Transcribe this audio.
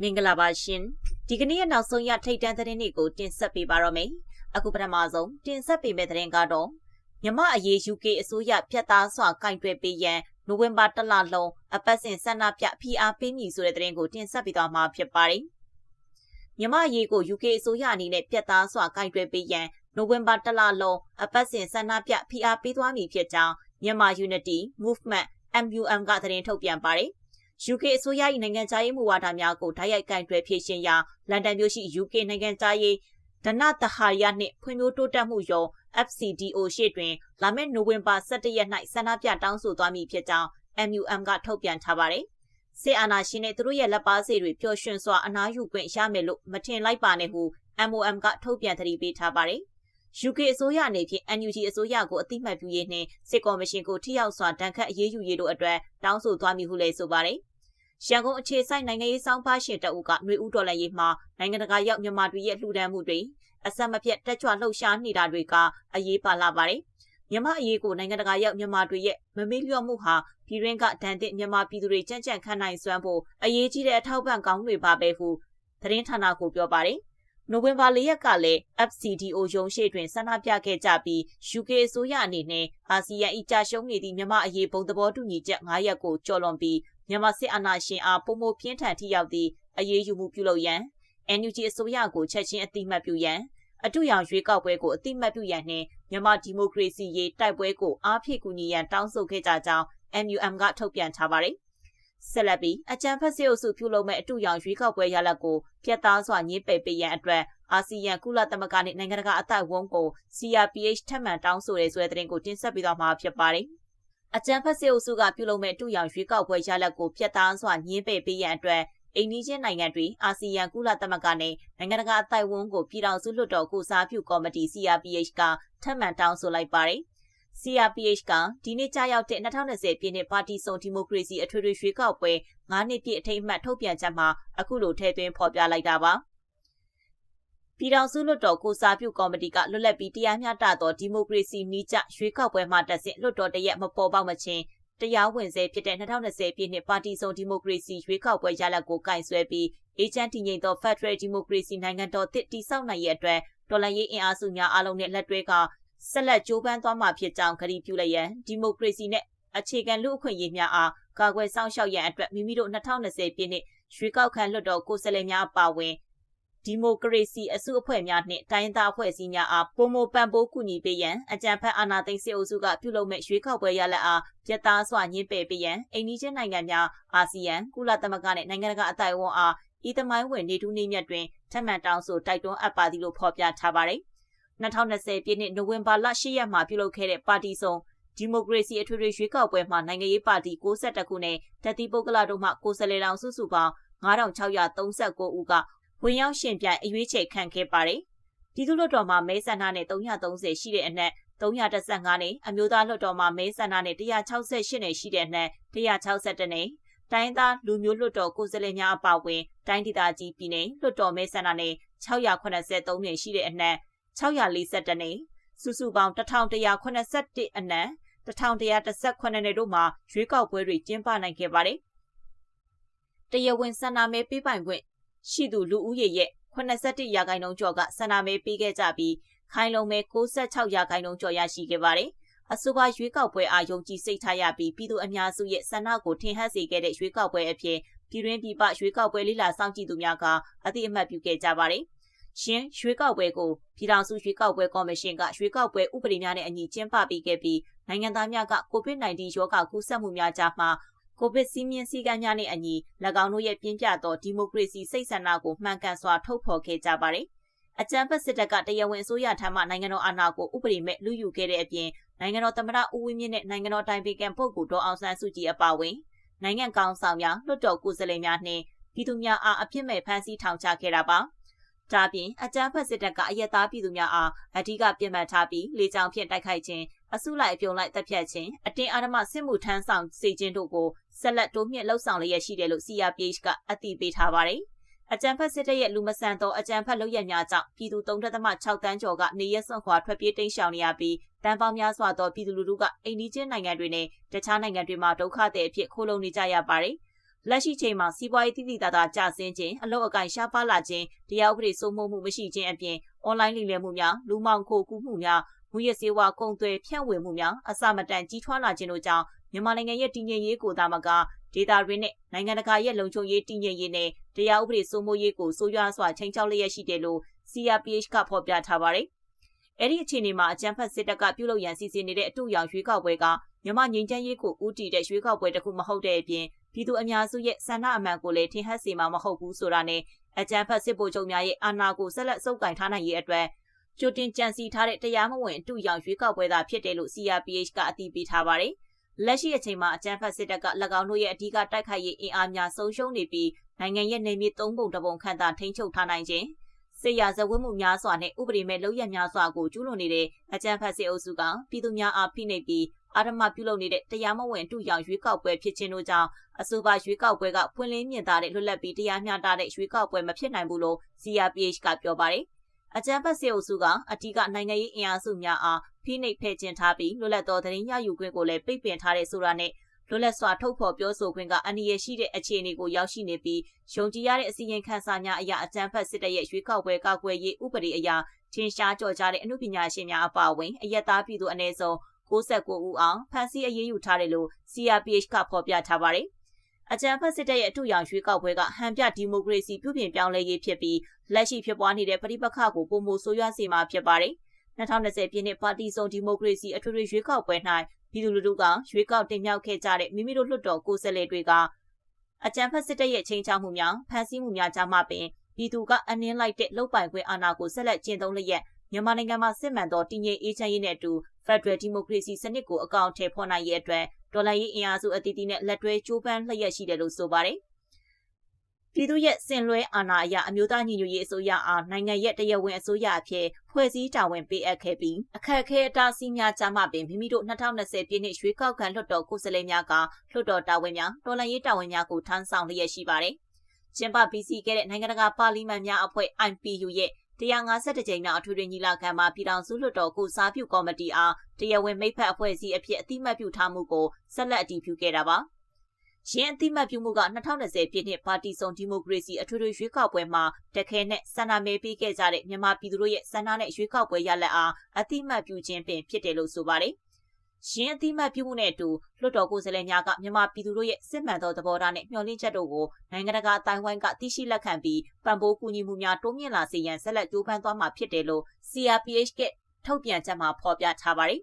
မင်္ဂလာပါရှင်ဒီကနေ့ရဲ့နောက်ဆုံးရထိတ်တန့်သတင်းတွေကိုတင်ဆက်ပေးပါရမယ်အခုပထမဆုံးတင်ဆက်ပေးမယ့်သတင်းကတော့မြမအရေး UK အစိုးရဖျက်သားစွာကင်တွယ်ပေးရန်နိုဝင်ဘာတလလုံးအပတ်စဉ်ဆန္ဒပြဖိအားပေးမည်ဆိုတဲ့သတင်းကိုတင်ဆက်ပေးသွားမှာဖြစ်ပါတယ်မြမအရေးကို UK အစိုးရအနေနဲ့ဖျက်သားစွာကင်တွယ်ပေးရန်နိုဝင်ဘာတလလုံးအပတ်စဉ်ဆန္ဒပြဖိအားပေးသွားမည်ဖြစ်ကြောင်းမြန်မာ Unity Movement MUM ကသတင်းထုတ်ပြန်ပါတယ်။ UK အစိုးရ၏နိုင်ငံခြားရေးမူဝါဒများကိုဓာတ်ရိုက်ကင်တွယ်ဖြည့်ရှင်ရာလန်ဒန်မြို့ရှိ UK နိုင်ငံခြားရေးဒနတဟာရနှင့်ဖွံ့ဖြိုးတိုးတက်မှုရုံး FCDO ရှေ့တွင် လာမယ့်နိုဝင်ဘာ17ရက်၌ဆန္ဒပြတောင်းဆိုသွားမည်ဖြစ်ကြောင်း MUM ကထုတ်ပြန်ထားပါတယ်။စစ်အာဏာရှင်နဲ့သူတို့ရဲ့လက်ပါစီတွေပျော်ရွှင်စွာအနားယူခွင့်ရမယ်လို့မထင်လိုက်ပါနဲ့ဟု MOM ကထုတ်ပြန်သတိပေးထားပါတယ်။ UK အစိုးရအနေဖြင့် NUG အစိုးရကိုအတိမတ်ပြုရေးနှင့်စစ်ကော်မရှင်ကိုထိရောက်စွာတန်ခတ်အရေးယူရေးတို့အတွက်တောင်းဆိုသွားမည်ဟုလည်းဆိုပါတယ်။ရန်ကုန်အခြေစိုက်နိုင်ငံရေးစောင်းပါရှင်တအုပ်ကຫນွေဦးတော်လည်းရေးမှာနိုင်ငံတကာရောက်မြန်မာတွေရဲ့လှူဒန်းမှုတွေအဆက်မပြတ်တက်ကြွလှုပ်ရှားနေတာတွေကအရေးပါလာပါတယ်။မြန်မာအရေးကိုနိုင်ငံတကာရောက်မြန်မာတွေရဲ့မမေ့လျော့မှုဟာပြည်ရင်းကဒဏ်သင့်မြန်မာပြည်သူတွေကြံ့ကြံ့ခံနိုင်စွမ်းဖို့အရေးကြီးတဲ့အထောက်ပံ့ကောင်းတွေပါပဲဟုသတင်းဌာနကိုပြောပါတယ်။ နိုဝင်ဘာ၄ရက်ကလည်း FCDO ရုံးရှိတွင်ဆန္ဒပြခဲ့ကြပြီး UK အစိုးရအနေနဲ့အာဆီယံအကြရှုံးနေသည့်မြန်မာအရေးပုံသဘောတူညီချက်9ရက်ကိုကျော်လွန်ပြီးမြန်မာစစ်အာဏာရှင်အားပုံမပြင်းထန်ထိရောက်သည့်အရေးယူမှုပြုလုပ်ရန် NUG အစိုးရကိုချက်ချင်းအတိမတ်ပြုရန်အတူရောင်ရွေးကောက်ပွဲကိုအတိမတ်ပြုရန်နှင့်မြန်မာဒီမိုကရေစီရေးတိုက်ပွဲကိုအားဖြည့်ကူညီရန်တောင်းဆိုခဲ့ကြကြောင်း MUM ကထုတ်ပြန်ထားပါတယ်။ ဆက်လက်ပြီးအကြံဖက်စစ်အုပ်စုပြုလုပ်မဲ့အတူရောင်ရွေးကောက်ပွဲရလဒ်ကိုပြတ်သားစွာညှင်းပယ်ပေးရန်အတွက်အာဆီယံကုလသမဂ္ဂနဲ့နိုင်ငံတကာအသိုက်အဝန်းကို CRPH ထပ်မံတောင်းဆိုတဲ့ဆိုတဲ့သတင်းကိုတင်ဆက်ပေးသွားမှာဖြစ်ပါတယ်။အကြံဖက်စစ်အုပ်စုကပြုလုပ်မဲ့အတူရောင်ရွေးကောက်ပွဲရလဒ်ကိုပြတ်သားစွာညှင်းပယ်ပေးရန်အတွက်အိန္ဒိချင်းနိုင်ငံတွေအာဆီယံကုလသမဂ္ဂနဲ့နိုင်ငံတကာအသိုက်အဝန်းကိုပြည်ထောင်စုလွှတ်တော်ကိုစားပြုကော်မတီ CRPH ကထပ်မံတောင်းဆိုလိုက်ပါတယ်။ CRPH ကဒီနေ့ကြာရောက်တဲ့2020ပြည်နှစ်ပါတီစုံဒီမိုကရေစီအထွေထွေရွေးကောက်ပွဲ9နှစ်ပြည့်အထိမ်းအမှတ်ထုတ်ပြန်ချက်မှာအခုလိုထည့်သွင်းဖော်ပြလိုက်တာပါ။ပြည်ထောင်စုလွှတ်တော်ကိုစားပြုကော်မတီကလွတ်လပ်ပြီးတရားမျှတသောဒီမိုကရေစီနည်းကျရွေးကောက်ပွဲမှတက်ဆင့်လွှတ်တော်တရက်မပေါ်ပေါက်မချင်းတရားဝင်စေဖြစ်တဲ့2020ပြည့်နှစ်ပါတီစုံဒီမိုကရေစီရွေးကောက်ပွဲရလဒ်ကိုကင်ဆယ်ပြီးအေဂျင့်တည်ငြိမ်သော Federal Democracy နိုင်ငံတော်တစ်တည်ဆောက်နိုင်ရဲ့အတွက်တော်လှန်ရေးအင်အားစုများအားလုံးနဲ့လက်တွဲက ဆက်လက်ကြိုးပမ်းသွားမှာဖြစ်ကြောင်းကတိပြုလိုက်ရန်ဒီမိုကရေစီနဲ့အခြေခံလူ့အခွင့်အရေးများအားကာကွယ်စောင့်ရှောက်ရန်အတွက်မိမိတို့2020ပြည့်နှစ်ရွေးကောက်ခံလွှတ်တော်ကိုယ်စားလှယ်များအပါအဝင်ဒီမိုကရေစီအစုအဖွဲ့များနှင့်တိုင်းသားအဖွဲ့အစည်းများအားပုံမပံ့ပိုးကူညီပေးရန်အကြံဖက်အာဏာသိမ်းစစ်အုပ်စုကပြုလုပ်မဲ့ရွေးကောက်ပွဲရလဒ်အားပြတ်သားစွာညှင်းပယ်ပေးရန်အိန္ဒိချင်းနိုင်ငံများအာဆီယံကုလသမဂ္ဂနဲ့နိုင်ငံတကာအတိုင်းအဝန်အားဤသမိုင်းဝင်နေထူးနေမြတ်တွင်ထပ်မံတောင်းဆိုတိုက်တွန်းအပ်ပါသည်လို့ဖော်ပြထားပါတယ်။ 2020ပြည့်နှစ်နိုဝင်ဘာလ10ရက်မှာပြုလုပ်ခဲ့တဲ့ပါတီစုံဒီမိုကရေစီအထွေထွေရွေးကောက်ပွဲမှာနိုင်ငံရေးပါတီ62ခုနဲ့တတိပုဂ္ဂလတို့မှကိုယ်စားလှယ်လောင်စုစုပေါင်း9639ဦးကဝင်ရောက်ရှင်ပြိုင်အရွေးချယ်ခံခဲ့ပါတယ်။ပြည်သူ့လွှတ်တော်မှာမဲဆန္ဒနဲ့330ရှိတဲ့အနက်315နဲ့အမျိုးသားလွှတ်တော်မှာမဲဆန္ဒနဲ့168နဲ့ရှိတဲ့အနက်162နဲ့တိုင်းသားလူမျိုးလွှတ်တော်ကိုယ်စားလှယ်များအပါအဝင်တိုင်းဒေသကြီးပြည်နယ်လွှတ်တော်မဲဆန္ဒနဲ့683နဲ့ရှိတဲ့အနက် 642နဲ့စုစုပေါင်း1181အနက်1118နဲ့တို့မှာရွေးကောက်ပွဲတွေကျင်းပနိုင်ခဲ့ပါတယ်။တရားဝင်ဆန္ဒမဲပေးပိုင်ခွင့်ရှိသူလူဦးရေရဲ့81ရာခိုင်နှုန်းကျော်ကဆန္ဒမဲပေးခဲ့ကြပြီးခိုင်လုံမဲ66ရာခိုင်နှုန်းကျော်ရရှိခဲ့ပါတယ်။အဆိုပါရွေးကောက်ပွဲအားယုံကြည်စိတ်ထားရပြီးပြည်သူအများစုရဲ့ဆန္ဒကိုထင်ဟပ်စေခဲ့တဲ့ရွေးကောက်ပွဲအဖြစ်ပြည်တွင်းပြည်ပရွေးကောက်ပွဲလိလာစောင့်ကြည့်သူများကအသိအမှတ်ပြုခဲ့ကြပါတယ်။ ရှင်ရွေးကောက်ပွဲကိုပြည်ထောင်စုရွေးကောက်ပွဲကော်မရှင်ကရွေးကောက်ပွဲဥပဒေများနဲ့အညီကျင်းပပေးခဲ့ပြီးနိုင်ငံသားများက COVID-19 ရောဂါကူးစက်မှုများကြားမှာကိုဗစ်စည်းမျဉ်းစည်းကမ်းများနဲ့အညီ၎င်းတို့ရဲ့ပြင်းပြသောဒီမိုကရေစီစိတ်ဆန္ဒကိုမှန်ကန်စွာထုတ်ဖော်ခဲ့ကြပါတယ်။အကြံဖက်စစ်တပ်ကတရားဝင်အစိုးရထံမှနိုင်ငံတော်အာဏာကိုဥပဒေမဲ့လူယူခဲ့တဲ့အပြင်နိုင်ငံတော်သမ္မတဦးဝင်းမြင့်နဲ့နိုင်ငံတော်တိုင်ပင်ခံပုဂ္ဂိုလ်ဒေါအောင်ဆန်းစုကြည်အပါအဝင်နိုင်ငံကောင်ဆောင်များလွှတ်တော်ကိုယ်စားလှယ်များနှင့်ပြည်သူများအားအပြစ်မဲ့ဖမ်းဆီးထောင်ချခဲ့တာပါ။ ဒါပြင်အကြမ်းဖက်စစ်တပ်ကအယက်သားပြည်သူများအားအဓိကပြစ်မှတ်ထားပြီးလေကြောင်းဖြင့်တိုက်ခိုက်ခြင်းအစုလိုက်အပြုံလိုက်တပ်ဖြတ်ခြင်းအတင်းအဓမ္မစစ်မှုထမ်းဆောင်စေခြင်းတို့ကိုဆက်လက်တိုးမြင့်လှုပ်ဆောင်လျက်ရှိတယ်လို့ CRPH ကအတည်ပြုထားပါတယ်။အကြံဖက်စစ်တပ်ရဲ့လူမဆန်သောအကြံဖက်လုပ်ရက်များကြောင့်ပြည်သူ3.6တန်းကျော်ကနေရက်စွန့်ခွာထွက်ပြေးတိမ်းရှောင်နေရပြီးတန်ပေါင်းများစွာသောပြည်သူလူထုကအိန္ဒိချင်းနိုင်ငံတွေနဲ့တခြားနိုင်ငံတွေမှာဒုက္ခသည်အဖြစ်ခိုးလုံနေကြရပါတယ်။ လက်ရှိချိန်မှာစီးပွားရေးတည်တည်သားသားကျဆင်းခြင်းအလောက်အကန့်ရှားပါလာခြင်းတရားဥပဒေစိုးမိုးမှုမရှိခြင်းအပြင်အွန်လိုင်းလိမ်လည်မှုများလူမောင်ခိုကူးမှုများမူရစေဝါကုန်သွယ်ဖြန့်ဝေမှုများအစမတန်ကြီးထွားလာခြင်းတို့ကြောင့်မြန်မာနိုင်ငံရဲ့တည်ငြိမ်ရေးကိုသာမကဒေတာရင်းနဲ့နိုင်ငံတကာရဲ့လုံခြုံရေးတည်ငြိမ်ရေးနဲ့တရားဥပဒေစိုးမိုးရေးကိုဆိုးရွားစွာချိန်ချောက်လျက်ရှိတယ်လို့ CRPH ကဖော်ပြထားပါတယ်။အဲ့ဒီအခြေအနေမှာအကြံဖတ်စစ်တပ်ကပြုလုပ်ရန်စီစဉ်နေတဲ့အတူရောင်ရွေးကောက်ပွဲကမြန်မာငြိမ်းချမ်းရေးကိုဦးတည်တဲ့ရွေးကောက်ပွဲတစ်ခုမဟုတ်တဲ့အပြင် ပြည်သူအများစုရဲ့ဆန္ဒအမှန်ကိုလည်းထင်ဟပ်စေမှာမဟုတ်ဘူးဆိုတာနဲ့အကြံဖတ်စစ်ဗိုလ်ချုပ်များရဲ့အာဏာကိုဆက်လက်စုပ်ကိုင်ထားနိုင်ရေးအတွက်ကြိုတင်ကြံစည်ထားတဲ့တရားမဝင်အတူရောင်ရွေးကောက်ပွဲသာဖြစ်တယ်လို့ CRPH ကအတည်ပြုထားပါတယ်။လက်ရှိအချိန်မှာအကြမ်းဖက်စစ်တပ်က၎င်းတို့ရဲ့အဓိကတိုက်ခိုက်ရေးအင်အားများဆုံးရှုံးနေပြီးနိုင်ငံရဲ့နေမြေသုံးပုံတစ်ပုံခန့်သာထိန်းချုပ်ထားနိုင်ခြင်း စစ်ရာဇဝတ်မှုများစွာနဲ့ဥပဒေမဲ့လုပ်ရများစွာကိုကျူးလွန်နေတဲ့အကြမ်းဖက်စစ်အုပ်စုကပြည်သူများအားဖိနှိပ်ပြီးအာဓမ္မပြုလုပ်နေတဲ့တရားမဝင်တူရောင်ရွေးကောက်ပွဲဖြစ်ခြင်းတို့ကြောင့်အဆိုပါရွေးကောက်ပွဲကဖွင့်လင်းမြင်သာတဲ့လွတ်လပ်ပြီးတရားမျှတတဲ့ရွေးကောက်ပွဲမဖြစ်နိုင်ဘူးလို့ CRPH ကပြောပါတယ်။အကြမ်းဖက်စစ်အုပ်စုကအထူးကနိုင်ငံရေးအင်အားစုများအားဖိနှိပ်ဖယ်ကျင်ထားပြီးလွတ်လပ်သောသတင်းရယူခွင့်ကိုလည်းပိတ်ပင်ထားတဲ့ဆိုတာနဲ့ လွတ်လပ်စွာထုတ်ဖော်ပြောဆိုခွင့်ကအန္တရာယ်ရှိတဲ့အခြေအနေကိုရောက်ရှိနေပြီးယုံကြည်ရတဲ့အစီရင်ခံစာများအရာအကြမ်းဖက်စစ်တပ်ရဲ့ရွေးကောက်ပွဲကောက်ွယ်ရေးဥပဒေအရာထင်ရှားကြော်ကြားတဲ့အမှုပညာရှင်များအပါအဝင်အယက်သားပြည်သူအနည်းဆုံး69ဦးအောင်ဖမ်းဆီးအရေးယူထားတယ်လို့ CRPH ကဖော်ပြထားပါတယ်။အကြံဖက်စစ်တပ်ရဲ့အထူးရောင်ရွေးကောက်ပွဲကဟန်ပြဒီမိုကရေစီပြုပြင်ပြောင်းလဲရေးဖြစ်ပြီးလက်ရှိဖြစ်ပွားနေတဲ့ပြည်ပခါကိုပုံမိုဆိုးရွားစေမှာဖြစ်ပါတယ်။2020ပြည့်နှစ်ပါတီစုံဒီမိုကရေစီအထွေထွေရွေးကောက်ပွဲ၌ ပြည်သူလူထုကရွေးကောက်တင်မြှောက်ခဲ့ကြတဲ့မိမိတို့လွှတ်တော်ကိုယ်စားလှယ်တွေကအကြံဖက်စစ်တပ်ရဲ့ချိန်ချမှုများဖန်ဆီးမှုများကြားမှာပင်ပြည်သူကအနှင်းလိုက်တဲ့လုတ်ပိုင်ခွင့်အာဏာကိုဆက်လက်ကျင့်သုံးလျက်မြန်မာနိုင်ငံမှာစစ်မှန်သောတည်ငြိမ်အေးချမ်းရေးနဲ့အတူ Federal Democracy စနစ်ကိုအကောင့်ထဲဖော်နိုင်ရေးအတွက်ဒေါ်လာရေးအင်အားစုအသီးသီးနဲ့လက်တွဲကြိုးပမ်းလျက်ရှိတယ်လို့ဆိုပါတယ်။ ပြည်သူရဲ့စင်လွဲအာဏာအရအမျိုးသားညီညွတ်ရေးအစိုးရအားနိုင်ငံရဲ့တရားဝင်အစိုးရအဖြစ်ဖွဲ့စည်းတာဝန်ပေးအပ်ခဲ့ပြီးအခက်အခဲအတားအဆီးများကြားမှပင်မိမိတို့2020ပြည့်နှစ်ရွေးကောက်ခံလွှတ်တော်ကိုယ်စားလှယ်များကလွှတ်တော်တာဝန်များတော်လှန်ရေးတာဝန်များကိုထမ်းဆောင်လျက်ရှိပါတယ်။ကျင်းပပြီးစီးခဲ့တဲ့နိုင်ငံတကာပါလီမန်များအဖွဲ့ IPU ရဲ့152ကြိမ်မြောက်အထွေထွေညီလာခံမှာပြည်ထောင်စုလွှတ်တော်ကိုစားပြုကော်မတီအားတရားဝင်မိဖက်အဖွဲ့အစည်းအဖြစ်အတိမတ်ပြုထားမှုကိုဆက်လက်အတည်ပြုခဲ့တာပါ။ ရင်းအတိမတ်ပြုမှုက2020ပြည့်နှစ်ပါတီစုံဒီမိုကရေစီအထွေထွေရွေးကောက်ပွဲမှာတခဲနဲ့ဆန္ဒမဲပေးခဲ့ကြတဲ့မြန်မာပြည်သူတို့ရဲ့ဆန္ဒနဲ့ရွေးကောက်ပွဲရလဒ်အားအတိမတ်ပြုခြင်းပင်ဖြစ်တယ်လို့ဆိုပါတယ်။ရင်းအတိမတ်ပြုမှုနဲ့အတူလွှတ်တော်ကိုယ်စားလှယ်များကမြန်မာပြည်သူတို့ရဲ့စစ်မှန်သောသဘောထားနဲ့မျှော်လင့်ချက်တို့ကိုနိုင်ငံတကာအတိုင်းဝိုင်းကသိရှိလက်ခံပြီးပံ့ပိုးကူညီမှုများတိုးမြင့်လာစေရန်ဆက်လက်ကြိုးပမ်းသွားမှာဖြစ်တယ်လို့ CRPH ကထုတ်ပြန်ချက်မှာဖော်ပြထားပါတယ်